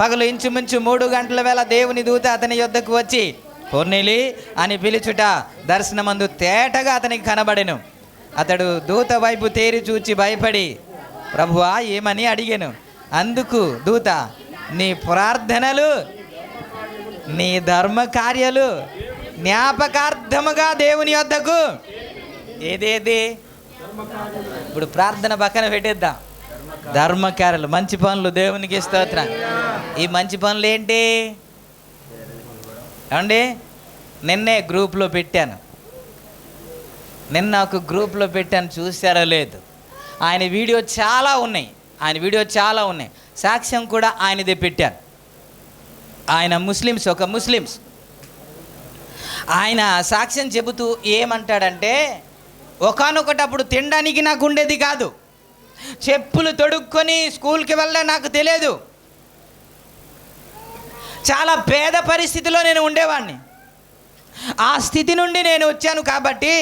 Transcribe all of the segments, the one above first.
పగలు ఇంచుమించు మూడు గంటల వేళ దేవుని దూత అతని యొద్దకు వచ్చి కొర్నేలి అని పిలుచుట దర్శనమందు తేటగా అతనికి కనబడెను. అతడు దూత వైపు తేరి చూచి భయపడి ప్రభువా ఏమని అడిగాను? అందుకు దూత నీ ప్రార్థనలు నీ ధర్మ కార్యాలు జ్ఞాపకార్థముగా దేవుని వద్దకు ఏదేది? ఇప్పుడు ప్రార్థన పక్కన పెట్టేద్దాం. ధర్మకార్యాలు మంచి పనులు దేవునికి స్తోత్రం. ఈ మంచి పనులు ఏంటి ఏమండి? నిన్నే గ్రూప్లో పెట్టాను. నిన్న ఒక గ్రూప్లో పెట్టాను చూసారో లేదు. ఆయన వీడియో చాలా ఉన్నాయి. ఆయన వీడియో చాలా ఉన్నాయి. సాక్ష్యం కూడా ఆయనదే పెట్టాను ఆయన ముస్లిమ్స్ ఒక ముస్లిమ్స్. ఆయన సాక్ష్యం చెబుతూ ఏమంటాడంటే ఒకనొకటప్పుడు తినడానికి నాకు ఉండేది కాదు. చెప్పులు తొడుక్కొని స్కూల్కి వెళ్ళడం నాకు తెలియదు. చాలా పేద పరిస్థితిలో నేను ఉండేవాడిని ఆ స్థితి నుండి నేను వచ్చాను కాబట్టి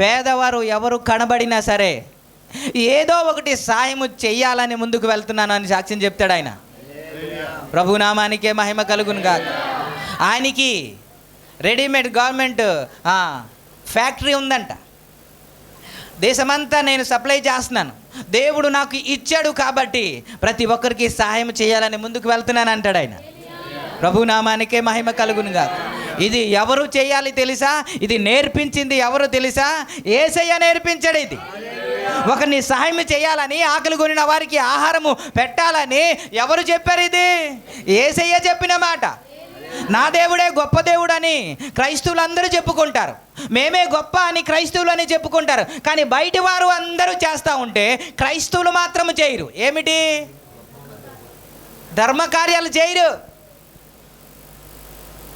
పేదవారు ఎవరు కనబడినా సరే ఏదో ఒకటి సాయము చెయ్యాలని ముందుకు వెళ్తున్నాను అని సాక్ష్యం చెప్తాడు ఆయన. ప్రభునామానికే మహిమ కలుగును కాదు ఆయనకి రెడీమేడ్ గవర్నమెంట్ ఫ్యాక్టరీ ఉందంట. దేశమంతా నేను సప్లై చేస్తున్నాను. దేవుడు నాకు ఇచ్చాడు కాబట్టి ప్రతి ఒక్కరికి సహాయం చేయాలని ముందుకు వెళ్తున్నాను అంటాడు ఆయన. ప్రభునామానికే మహిమ కలుగునుగా. ఇది ఎవరు చేయాలి తెలుసా? ఇది నేర్పించింది ఎవరు తెలుసా? ఏసయ్య నేర్పించడు ఇది. ఒకరిని సహాయం చేయాలని ఆకలి కొనిన వారికి ఆహారము పెట్టాలని ఎవరు చెప్పారు ఇది? ఏసయ్య చెప్పిన మాట. నా దేవుడే గొప్ప దేవుడని క్రైస్తవులు అందరూ చెప్పుకుంటారు. మేమే గొప్ప అని క్రైస్తవులు అని చెప్పుకుంటారు. కానీ బయటి వారు అందరూ చేస్తూ ఉంటే క్రైస్తవులు మాత్రం చేయరు. ఏమిటి? ధర్మకార్యాలు చేయరు.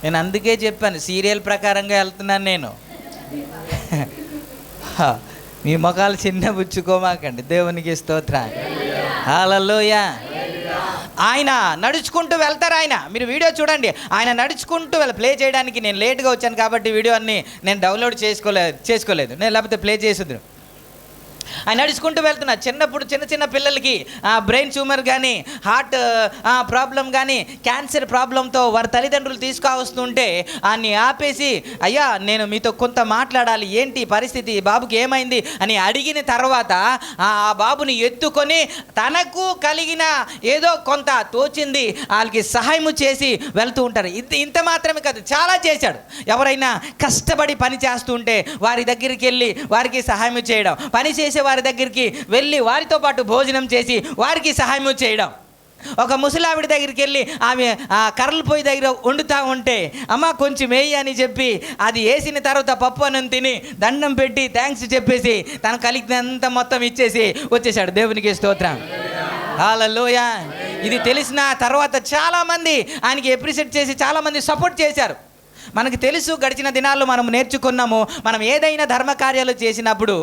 నేను అందుకే చెప్పాను సీరియల్ ప్రకారంగా వెళ్తున్నాను నేను. హ, మీ ముఖాలు చిన్న బుచ్చుకోమాకండి దేవునికి స్తోత్ర హల్లెలూయా. ఆయన నడుచుకుంటూ వెళ్తారు ఆయన. మీరు వీడియో చూడండి. ఆయన నడుచుకుంటూ వెళ్ళ ప్లే చేయడానికి నేను లేట్గా వచ్చాను కాబట్టి వీడియో అన్ని నేను డౌన్లోడ్ చేసుకోలేదు చేసుకోలేదు. నేను లేకపోతే ప్లే చేసేది ఆయన నడుచుకుంటూ వెళ్తున్నా. చిన్నప్పుడు చిన్న చిన్న పిల్లలకి బ్రెయిన్ ట్యూమర్ కానీ హార్ట్ ప్రాబ్లం కానీ క్యాన్సర్ ప్రాబ్లంతో వారి తల్లిదండ్రులు తీసుకువస్తుంటే ఆయన్ని ఆపేసి అయ్యా నేను మీతో కొంత మాట్లాడాలి. ఏంటి పరిస్థితి? బాబుకి ఏమైంది? అని అడిగిన తర్వాత ఆ బాబుని ఎత్తుకొని తనకు కలిగిన ఏదో కొంత తోచింది. వాళ్ళకి సహాయం చేసి వెళ్తూ ఉంటారు. ఇంత ఇంత మాత్రమే కాదు చాలా చేశాడు. ఎవరైనా కష్టపడి పని చేస్తుంటే వారి దగ్గరికి వెళ్ళి వారికి సహాయం చేయడం. పని చేసి వారి దగ్గరికి వెళ్ళి వారితో పాటు భోజనం చేసి వారికి సహాయం చేయడం. ఒక ముసలావిడ దగ్గరికి వెళ్ళి ఆమె ఆ కర్రల పొయ్యి దగ్గర వండుతూ ఉంటే అమ్మ కొంచెం వేయి అని చెప్పి అది వేసిన తర్వాత పప్పు అని తిని దండం పెట్టి థ్యాంక్స్ చెప్పేసి తన కలిగినంత మొత్తం ఇచ్చేసి వచ్చేసాడు దేవునికి స్తోత్రం. హాలలోయ ఇది తెలిసిన తర్వాత చాలామంది ఆయనకి ఎప్రిషియేట్ చేసి చాలామంది సపోర్ట్ చేశారు. మనకు తెలుసు గడిచిన దినాల్లో మనం నేర్చుకున్నాము. మనం ఏదైనా ధర్మకార్యాలు చేసినప్పుడు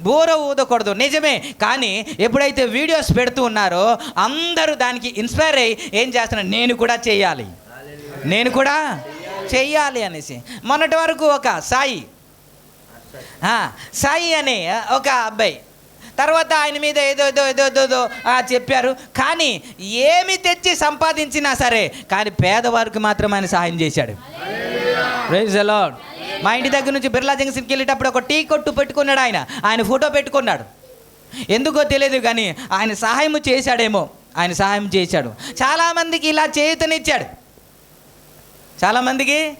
బోర ఊదకూడదు. నిజమే. కానీ ఎప్పుడైతే వీడియోస్ పెడుతూ ఉన్నారో అందరూ దానికి ఇన్స్పైర్ అయ్యి ఏం చేస్తున్నారు? నేను కూడా చేయాలి. నేను కూడా చెయ్యాలి అనేసి. మొన్నటి వరకు ఒక సాయి సాయి అనే ఒక అబ్బాయి తర్వాత ఆయన మీద ఏదో ఏదో ఏదో ఏదో చెప్పారు. కానీ ఏమి తెచ్చి సంపాదించినా సరే కానీ పేదవారికి మాత్రం ఆయన సహాయం చేశాడు. ప్రైజ్ మా ఇంటి దగ్గర నుంచి బిర్లా జంక్షన్కి వెళ్ళేటప్పుడు ఒక టీ కొట్టు పెట్టుకున్నాడు ఆయన. ఆయన ఫోటో పెట్టుకున్నాడు. ఎందుకో తెలియదు కానీ ఆయన సహాయం చేశాడేమో. ఆయన సహాయం చేశాడు. చాలామందికి ఇలా చేయుతనిచ్చాడు. చాలామందికి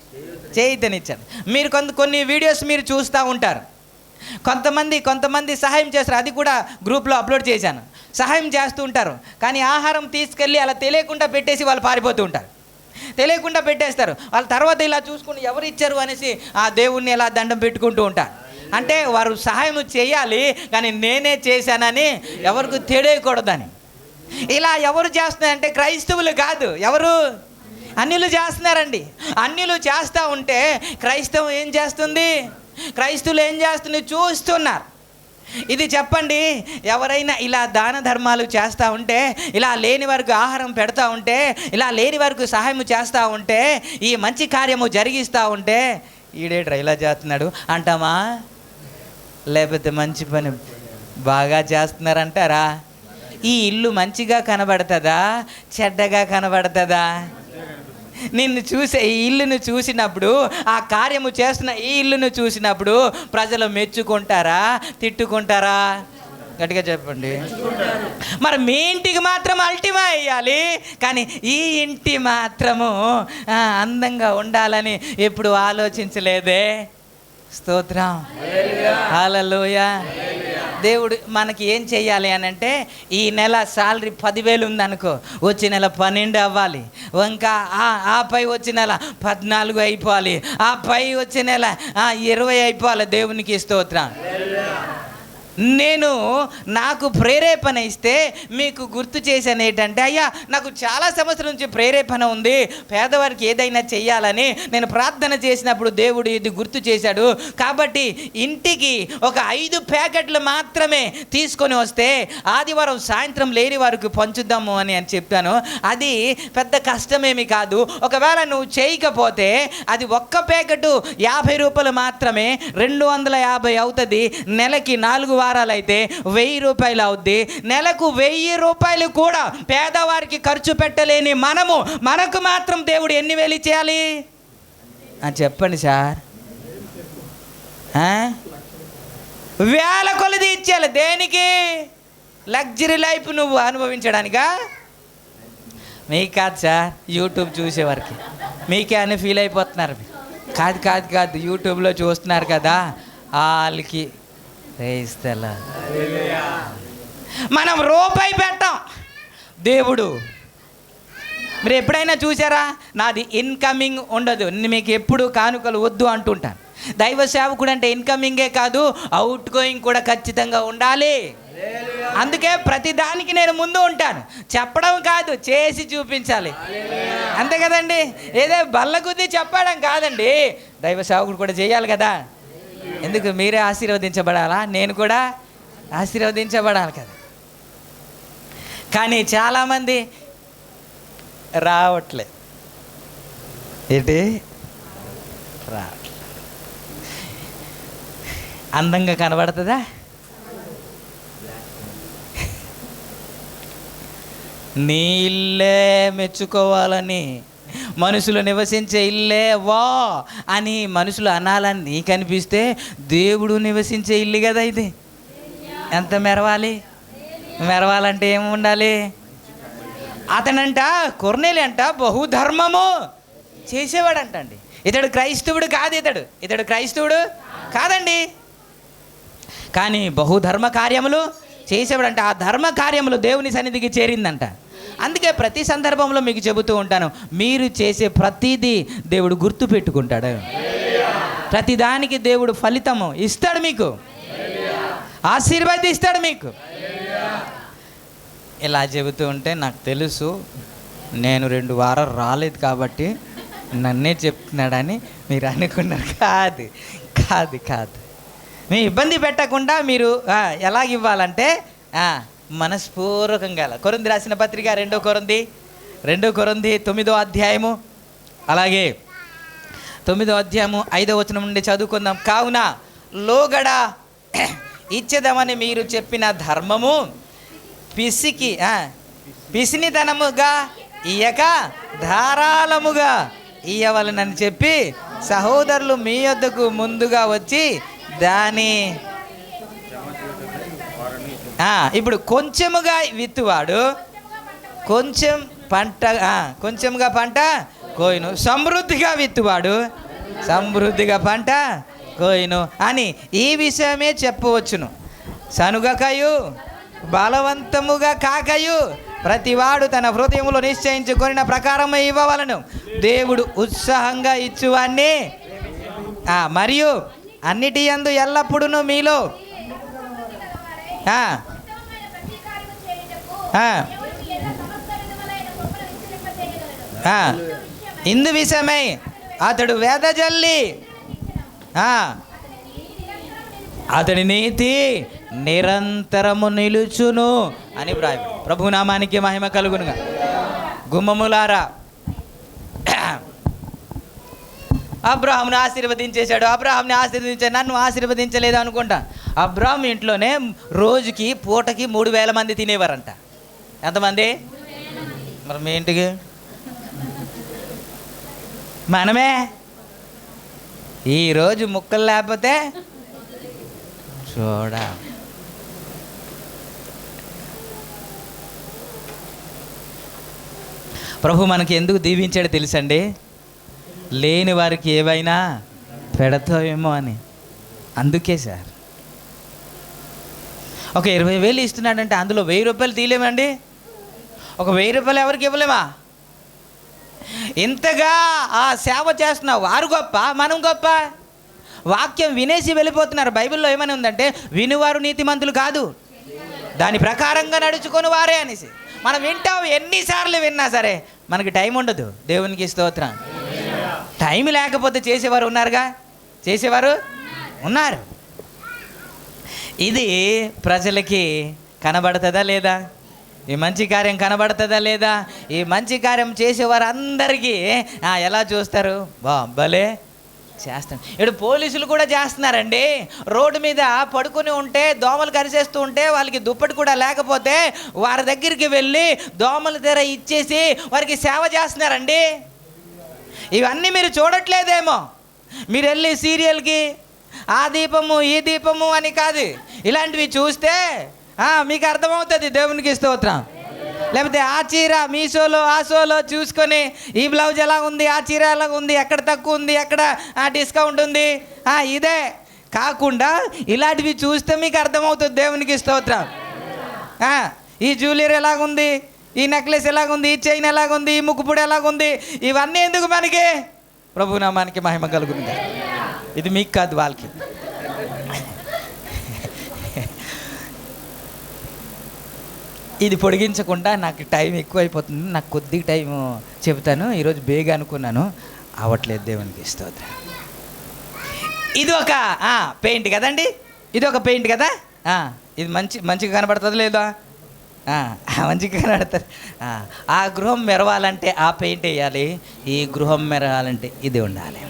చేయుతనిచ్చాడు. మీరు కొంత కొన్ని వీడియోస్ మీరు చూస్తూ ఉంటారు. కొంతమంది కొంతమంది సహాయం చేస్తారు. అది కూడా గ్రూప్లో అప్లోడ్ చేశాను. సహాయం చేస్తూ ఉంటారు. కానీ ఆహారం తీసుకెళ్ళి అలా తెలియకుండా పెట్టేసి వాళ్ళు పారిపోతూ ఉంటారు. తెలియకుండా పెట్టేస్తారు. వాళ్ళ తర్వాత ఇలా చూసుకుని ఎవరు ఇచ్చారు అనేసి ఆ దేవుణ్ణి ఇలా దండం పెట్టుకుంటూ ఉంటారు. అంటే వారు సహాయం చేయాలి కానీ నేనే చేశానని ఎవరికి తెలియకూడదని. ఇలా ఎవరు చేస్తున్నారంటే క్రైస్తవులు కాదు. ఎవరు? అన్యులు చేస్తున్నారండి. అన్యులు చేస్తూ ఉంటే క్రైస్తవం ఏం చేస్తుంది? క్రైస్తవులు ఏం చేస్తున్నారు చూస్తున్నారు. ఇది చెప్పండి ఎవరైనా ఇలా దాన ధర్మాలు చేస్తూ ఉంటే ఇలా లేని వరకు ఆహారం పెడతా ఉంటే ఇలా లేని వరకు సహాయం చేస్తూ ఉంటే ఈ మంచి కార్యము జరిగిస్తూ ఉంటే ఈడేట్రా ఇలా చేస్తున్నాడు. అంటామా? లేకపోతే మంచి పని బాగా చేస్తున్నారంటారా? ఈ ఇల్లు మంచిగా కనబడుతుందా? చెడ్డగా కనబడుతుందా? నిన్ను చూసే ఈ ఇల్లును చూసినప్పుడు ఆ కార్యము చేస్తున్న ఈ ఇల్లును చూసినప్పుడు ప్రజలు మెచ్చుకుంటారా? తిట్టుకుంటారా? గట్టిగా చెప్పండి. మరి మీ ఇంటికి మాత్రం అల్టిమా వేయాలి కానీ ఈ ఇంటి మాత్రము అందంగా ఉండాలని ఎప్పుడు ఆలోచించలేదే. స్తోత్రం. హల్లెలూయ. దేవుడు మనకి ఏం చెయ్యాలి అని అంటే ఈ నెల శాలరీ పదివేలు ఉందనుకో వచ్చే నెల పన్నెండు అవ్వాలి. ఇంకా ఆ ఆ పై వచ్చే నెల పద్నాలుగు అయిపోవాలి. ఆ పై వచ్చే నెల ఇరవై అయిపోవాలి దేవునికి స్తోత్రం. నేను నాకు ప్రేరేపణ ఇస్తే మీకు గుర్తు చేశాను ఏంటంటే అయ్యా నాకు చాలా సంవత్సరం నుంచి ప్రేరేపణ ఉంది. పేదవారికి ఏదైనా చెయ్యాలని నేను ప్రార్థన చేసినప్పుడు దేవుడు ఇది గుర్తు చేశాడు. కాబట్టి ఇంటికి ఒక ఐదు ప్యాకెట్లు మాత్రమే తీసుకొని వస్తే ఆదివారం సాయంత్రం లేని వారికి పంచుద్దాము అని అని చెప్పాను. అది పెద్ద కష్టమేమి కాదు. ఒకవేళ నువ్వు చేయకపోతే అది ఒక్క ప్యాకెట్ యాభై రూపాయలు మాత్రమే రెండు వందల యాభై అవుతుంది. నెలకి నాలుగు వారాలు అయితే వెయ్యి రూపాయలు అవుద్ది. నెలకు వెయ్యి రూపాయలు కూడా పేదవారికి ఖర్చు పెట్టలేని మనము మనకు మాత్రం దేవుడు ఎన్ని వేలు ఇచ్చేయాలి? అని చెప్పండి సార్. వేల కొలది ఇచ్చేయాలి. దేనికి? లగ్జరీ లైఫ్ నువ్వు అనుభవించడానికా? మీకు కాదు సార్ యూట్యూబ్ చూసేవారికి. మీకే అని ఫీల్ అయిపోతున్నారు. కాదు కాదు కాదు యూట్యూబ్లో చూస్తున్నారు కదా వాళ్ళకి మనం రూపాయి పెట్టాం. దేవుడు. మీరు ఎప్పుడైనా చూసారా నాది ఇన్కమింగ్ ఉండదు. నేను మీకు ఎప్పుడు కానుకలు వద్దు అంటుంటాను. దైవ సేవకుడు అంటే ఇన్కమింగే కాదు అవుట్ గోయింగ్ కూడా ఖచ్చితంగా ఉండాలి. అందుకే ప్రతి దానికి నేను ముందు ఉంటాను. చెప్పడం కాదు చేసి చూపించాలి. అంతే కదండి? ఏదో బల్ల గుద్ది చెప్పడం కాదండి. దైవ సేవకుడు కూడా చేయాలి కదా. ఎందుకు మీరే ఆశీర్వదించబడాలా? నేను కూడా ఆశీర్వదించబడాలి కదా. కానీ చాలామంది రావట్లే ఏంటి? రావట్లే అందంగా కనబడుతుందా? నీళ్ళే మెచ్చుకోవాలని మనుషులు నివసించే ఇల్లే వా అని మనుషులు అనాలని నీకు అనిపిస్తే దేవుడు నివసించే ఇల్లు కదా ఇది. ఎంత మెరవాలి? మెరవాలంటే ఏమి ఉండాలి? అతనంట కొర్నేలి అంట బహుధర్మము చేసేవాడంట అండి ఇతడు క్రైస్తవుడు కాదు ఇతడు. ఇతడు క్రైస్తవుడు కాదండి. కానీ బహుధర్మ కార్యములు చేసేవాడంట. ఆ ధర్మ కార్యములు దేవుని సన్నిధికి చేరిందంట. అందుకే ప్రతి సందర్భంలో మీకు చెబుతూ ఉంటాను మీరు చేసే ప్రతిదీ దేవుడు గుర్తు పెట్టుకుంటాడు. ప్రతిదానికి దేవుడు ఫలితము ఇస్తాడు మీకు. ఆశీర్వాదిస్తాడు మీకు. ఇలా చెబుతూ ఉంటే నాకు తెలుసు నేను రెండు వారాలు రాలేదు కాబట్టి నన్నే చెప్తున్నాడని మీరు అనుకున్నారు. కాదు కాదు కాదు. మీ ఇబ్బంది పెట్టకుండా మీరు ఎలా ఎలాగ ఇవ్వాలంటే మనస్పూర్వకంగా కొరంది రాసిన పత్రిక రెండో కొరంది రెండో కొరంది తొమ్మిదో అధ్యాయము అలాగే తొమ్మిదో అధ్యాయము ఐదో వచనం నుండి చదువుకుందాం. కావున లోగడ ఇచ్చేదామని మీరు చెప్పిన ధర్మము పిసికి పిసినితనముగా ఇయ్యక ధారాళముగా ఇయ్యవలనని చెప్పి సహోదరులు మీ వద్దకు ముందుగా వచ్చి దాని ఇప్పుడు కొంచెముగా విత్తువాడు. కొంచెం పంట కొంచెంగా పంట కోయిను. సమృద్ధిగా విత్తువాడు. సమృద్ధిగా పంట కోయిను అని ఈ విషయమే చెప్పవచ్చును. సనుగకయు బలవంతముగా కాకయు ప్రతివాడు తన హృదయంలో నిశ్చయించుకున్న ప్రకారమే ఇవ్వవలను. దేవుడు ఉత్సాహంగా ఇచ్చువాన్ని. మరియు అన్నిటి యందు ఎల్లప్పుడూ మీలో ఇందు విషయమై. అతడు వేదజల్లి. అతడి నీతి నిరంతరము నిలుచును అని ప్రాయం ప్రభునామానికి మహిమ కలుగునుగా. గుమ్మములారా. అబ్రాహాంని ఆశీర్వదించేశాడు. అబ్రాహంని ఆశీర్వదించాడు నన్ను ఆశీర్వదించలేదు అనుకుంటా. అబ్రాహం ఇంట్లోనే రోజుకి పూటకి మూడు వేల మంది తినేవారంట. ఎంతమంది? మరి మీ ఇంటికి? మనమే? ఈరోజు ముక్కలు లేకపోతే చూడ. ప్రభు మనకి ఎందుకు దీవించాడో తెలుసండి? లేని వారికి ఏవైనా పెడతావేమో అని. అందుకే సార్. ఒక ఇరవై వేలు ఇస్తున్నాడంటే అందులో వెయ్యి రూపాయలు తీయలేమండి? ఒక వెయ్యి రూపాయలు ఎవరికి ఇవ్వలేమా? ఇంతగా ఆ సేవ చేస్తున్నావు వారు గొప్ప మనం గొప్ప? వాక్యం వినేసి వెళ్ళిపోతున్నారు. బైబిల్లో ఏమని ఉందంటే వినువారు నీతిమంతులు కాదు. దాని ప్రకారంగా నడుచుకొని వారే అనేసి. మనం వింటాం ఎన్నిసార్లు విన్నా సరే మనకి టైం ఉండదు. దేవునికి స్తోత్రం. టైం లేకపోతే చేసేవారు ఉన్నారుగా? చేసేవారు? ఉన్నారు. ఇది ప్రజలకి కనబడుతుందా లేదా? ఈ మంచి కార్యం కనబడుతుందా లేదా? ఈ మంచి కార్యం చేసేవారు అందరికీ ఎలా చూస్తారు? బా భలే చేస్తాం. ఇప్పుడు పోలీసులు కూడా చేస్తున్నారండి. రోడ్డు మీద పడుకుని ఉంటే దోమలు కరిసేస్తూ ఉంటే వాళ్ళకి దుప్పటి కూడా లేకపోతే వారి దగ్గరికి వెళ్ళి దోమల తెర ఇచ్చేసి వారికి సేవ చేస్తున్నారండి. ఇవన్నీ మీరు చూడట్లేదేమో. మీరు వెళ్ళి సీరియల్కి ఆ దీపము ఈ దీపము అని కాదు. ఇలాంటివి చూస్తే మీకు అర్థమవుతుంది దేవునికి స్తోత్రం. లేకపోతే ఆ చీర మీషోలో ఆ షోలో చూసుకొని ఈ బ్లౌజ్ ఎలా ఉంది ఆ చీర ఎలా ఉంది ఎక్కడ తక్కువ ఉంది ఎక్కడ డిస్కౌంట్ ఉంది ఇదే. కాకుండా ఇలాంటివి చూస్తే మీకు అర్థమవుతుంది దేవునికి స్తోత్రం. ఈ జ్యువెలరీ ఎలాగుంది ఈ నెక్లెస్ ఎలాగుంది? ఈ చైన్ ఎలాగుంది? ఈ ముక్కుపుడు ఎలాగుంది? ఇవన్నీ ఎందుకు మనకి? ప్రభు నామానికి మహిమ కలుగుతుంది ఇది మీకు కాదు వాళ్ళకి. ఇది పొడిగించకుండా నాకు టైం ఎక్కువైపోతుంది. నాకు కొద్దిగా టైం చెబుతాను. ఈరోజు బేగ అనుకున్నాను. అవట్లేదు దేవునికి స్తోత్రం. ఇది ఒక పెయింట్ కదండి? ఇది ఒక పెయింట్ కదా? ఇది మంచి మంచిగా కనబడుతుంది లేదా? మంచిగా కనబడుతుంది ఆ, ఆ గృహం మెరవాలంటే ఆ పెయింట్ వేయాలి ఈ గృహం మెరవాలంటే ఇది ఉండాలి.